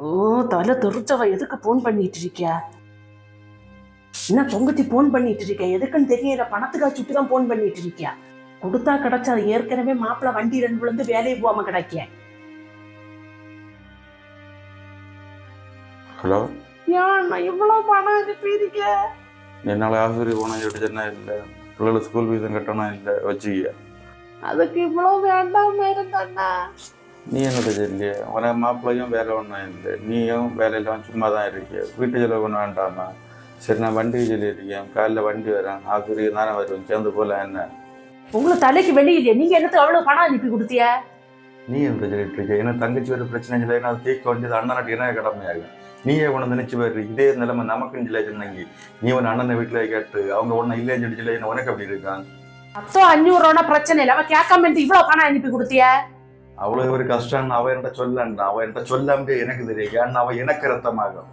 ஓ தலை தெரிச்சவ எதுக்கு போன் பண்ணிட்டு இருக்கியா? என்ன தொங்கச்சி போன் பண்ணிட்டு இருக்க எதுக்குன்னு தெரியல பணத்துக்கா சுட்டு தான் போன் பண்ணிட்டு இருக்கியா? கொடுத்தா கிடைச்சா ஏற்கனவே மாப்பிள்ளை வண்டி ரெண்டு விழுந்து வேலையை போகாம கிடைக்க ஹலோ? ஏன் நான் இவ்வளவு பணம் அனுப்பியிருக்க என்னால் ஆசிரியர் போனால் எடுத்துனா இல்லை பிள்ளைகள் ஸ்கூல் ஃபீஸும் கட்டணும் இல்லை வச்சுக்கிய. அதுக்கு இவ்வளவு வேண்டாம இருந்தண்ணா நீ என்னது இல்லையே? உனக்கு மாப்பிள்ளையும் வேலை ஒன்றும் இல்லை. நீயும் வேலையெல்லாம் சும்மா தான் இருக்கிய. வீட்டு செலவு ஒன்றும் வேண்டாமா? சரி நான் வண்டி சொல்லியிருக்கேன். காலைல வண்டி வரேன். ஆசிரியர் தானே வருவேன். சேர்ந்து போல என்ன? உங்களுக்கு தலைக்கு வெளியிலே. நீங்க என்னத்துக்கு அவ்வளவு பணம் அனுப்பி கொடுத்திய நீ என்ன சொல்லிட்டு இருக்க ஏன்னா தங்கச்சி ஒரு பிரச்சனை இல்லை. நான் தீர்க்க வேண்டியது அண்ணனாட்டி என்ன கடமையாகும் நீயே உன நினைச்சு பாரு. இதே நிலைமை நமக்குன்னு இல்லை சொன்னங்கி நீ உன் அண்ணனை வீட்டில் கேட்டு அவங்க ஒன்றும் இல்லைன்னு சொல்லி. சொல்லி உனக்கு அப்படி இருக்கான்? அத்தோ அஞ்சூறு ரூபா பிரச்சனை இல்லை. அவ கேட்காம இவ்வளவு பணம் அனுப்பி கொடுத்திய அவ்வளோ ஒரு கஷ்டம் அவன் என்கிட்ட சொல்லண்டா அவன் என்கிட்ட சொல்லாமலே எனக்கு தெரியும். ஏன்னா அவன் எனக்கு ரத்தமாகும்